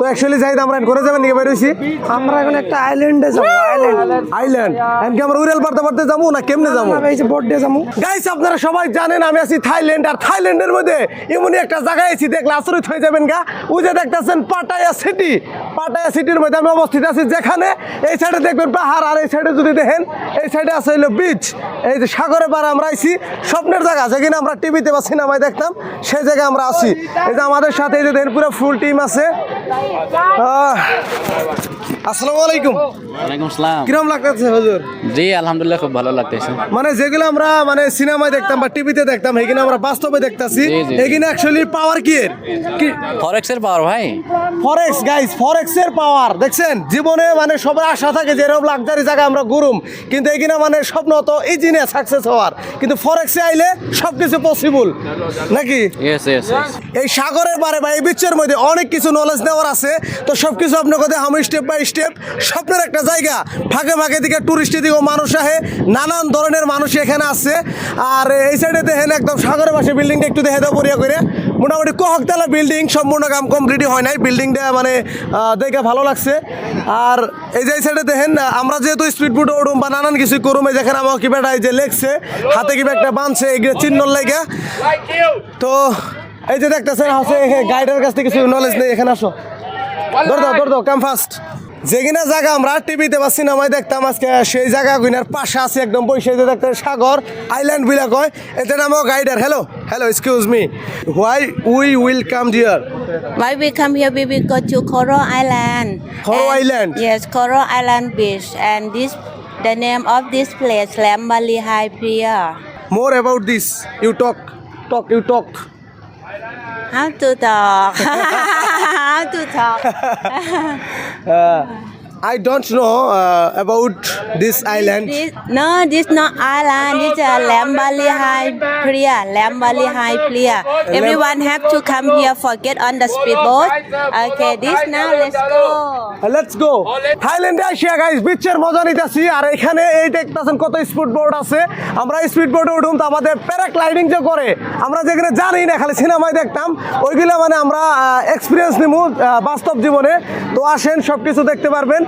তো অ্যাকচুয়ালি যাই আমরা ঘুরে যাবেন নিয়ে বেরোইছি আমরা এখন একটা আইল্যান্ডে যাব আইল্যান্ড আইল্যান্ড এমনকি আমরা উড়াল পারতে পারতে যাব না কেমনে যাব? এই যে বোট যাব। গাইস আপনারা সবাই জানেন আমি আছি থাইল্যান্ড আর থাইল্যান্ডের মধ্যে এমনই একটা জায়গায় আছি দেখলে আশ্চর্য হয়ে যাবেন গা। ওই যে দেখতেছেন পাটায়া সিটি পাটায়া সিটির মধ্যে আমি অবস্থিত আছি যেখানে এই সাইডে দেখবেন পাহাড় আর এই সাইডে যদি দেখেন এই সাইডে আছে হইল বিচ এই যে সাগরে পার আমরা আইছি স্বপ্নের জায়গা যেখানে আমরা টিভিতে বা সিনেমায় দেখতাম সেই জায়গায় আমরা আছি। এই যে আমাদের সাথে এই যে দেখেন পুরো ফুল টিম আছে। আসসালামু আলাইকুম। ওয়ালাইকুম আসসালাম। কিরম লাগতেছে হুজুর? জি আলহামদুলিল্লাহ খুব ভালো লাগতেছে। মানে যেগুলো আমরা মানে সিনেমায় দেখতাম বা টিভিতে দেখতাম আমরা বাস্তবে দেখতাছি। অ্যাকচুয়ালি পাওয়ার কি এর? ফরেক্সের পাওয়ার ভাই। ফরেক্স গাইস ফরেক্স এর পাওয়ার দেখছেন? জীবনে মানে সবার আশা থাকে যে এরকম লাক্সারি জায়গা আমরা ঘুরুম। কিন্তু এখানে মানে স্বপ্ন তো ইজি না সাকসেস হওয়ার। কিন্তু ফরেক্সে আইলে সব কিছু পসিবল নাকি এই সাগরের বারে বা এই বিচের মধ্যে অনেক কিছু নলেজ নেওয়ার আছে। তো সব কিছু আপনার কথা আমি স্টেপ বাই স্টেপ স্বপ্নের একটা জায়গা ফাঁকে ফাঁকে দিকে টুরিস্টের দিকেও মানুষ আহে নানান ধরনের মানুষ এখানে আসছে আর এই সাইডে দেখেন একদম সাগরের পাশে বিল্ডিংটা একটু দেখে দেবো করে। মোটামুটি কহকতলা বিল্ডিং সম্পূর্ণ কাম কমপ্লিটই হয় নাই। বিল্ডিংটা মানে দেখে ভালো লাগছে। আর এই যে সাইডে দেখেন আমরা যেহেতু স্পিড বোটে উঠুম বা নানান কিছু করুম, এই যেখানে আমার এই যে লেগছে হাতে কিবা একটা বাঁধছে এগুলো চিহ্ন লেগে তো এই যে দেখতেছেন, হচ্ছে গাইডের কাছ থেকে কিছু নলেজ নেই, এখানে আসো। দাও দৌড় দাও কাম ফাস্ট যেখানে জায়গা আমরা টিভিতে বা সিনেমায় দেখতাম আজকে সেই জায়গা গুইনার পাশে আছে একদম যে দেখতে সাগর আইল্যান্ড বিলা কয় এতে নাম গাইডার hello hello excuse me why we will come dear Why we come here? We will go to Coral Island. Coral And- Island? Yes, Coral Island Beach, and this the name of this place, Lambali High Pier. More about this you talk talk you talk How to talk? How to talk? 看 don't know about this island This, no, this not island. This is a Lambali High Pier. Lambali High Pier. Everyone have to come here for get on the speedboat. Okay, this now let's go. Let's go থাইল্যান্ডে আসিয়া guys বিচের মজা নিতেছি আর এখানে এই দেখতেছেন কত speed board আছে আমরা স্পিড বোর্ডে উঠুম তো আমাদের প্যারাগ্লাইডিং যে করে আমরা যেখানে জানি না খালি সিনেমায় দেখতাম ওইগুলো মানে আমরা এক্সপিরিয়েন্স আহ, বাস্তব জীবনে তো আসেন সব কিছু দেখতে পারবেন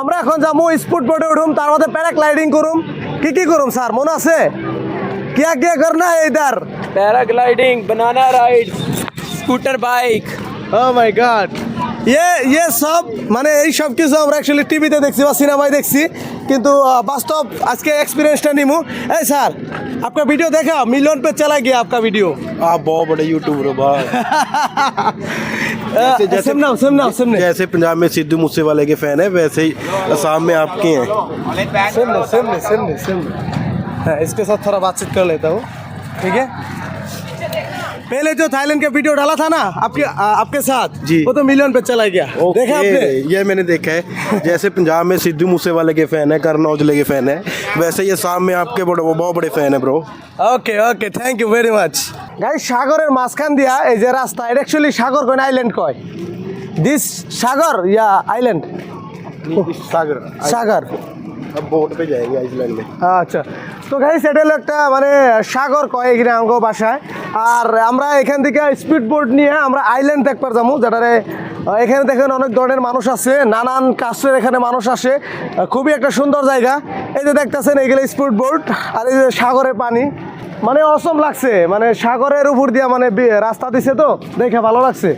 আমরা এখন যাব স্পোর্ট বোর্ডে উঠুম তার মধ্যে প্যারাগ্লাইডিং করুম। কি কি করুম স্যার? মনে আছে? কিয়া কিয়া করনা either paragliding banana ride scooter bike. Oh my god ইয়ে ইয়ে সব মানে এই সব কিছু भाई অ্যাকচুয়ালি টিভিতে किंतु बस तो आज के एक्सपीरियंस टाइम ही मु ऐ सर आपका वीडियो देखा मिलियन पे चला गया आपका वीडियो आ बहुत बड़े यूट्यूबर हो जैसे, सिमना, सिमना, सिमना। जैसे पंजाब में सिद्धू मूसे वाले के फ़ैन है वैसे ही असम में आपके हैं इसके साथ थोड़ा बातचीत कर लेता हूँ। ठीक है? पहले जो थाईलैंड का वीडियो डाला था ना आपके आ, आपके साथ जी। वो तो मिलियन पे चला गया देखा आपने ओके, ये मैंने देखा है जैसे पंजाब में सिद्धू मूसेवाले के फैन है करण औजले के फैन है वैसे ही असम में आपके बड़े वो बहुत बड़े फैन है bro okay okay thank you very much guy সাগরের মাঝখান দিয়া এই যে রাস্তা এটা অ্যাকচুয়ালি সাগর কয় না আইল্যান্ড কয় দিস সাগর ইয়া আইল্যান্ড सागर সাগর अब बोट पे जाएंगे आइसलैंड में আচ্ছা তো গাইস এটা হলো একটা মানে সাগর কয় এখানে আঙ্গ বাসায় আর আমরা এখান থেকে স্পিড বোট নিয়ে আমরা আইল্যান্ড দেখবার যাব, যেটারে এখানে দেখেন অনেক ধরনের মানুষ আছে, নানান কাস্টের এখানে মানুষ আসে খুবই একটা সুন্দর জায়গা। এই যে দেখতেছেন, এগুলো স্পিড বোট আর এই যে সাগরের পানি মানে অসম লাগছে মানে সাগরের উপর দিয়ে মানে রাস্তা দিছে তো, দেখে ভালো লাগছে।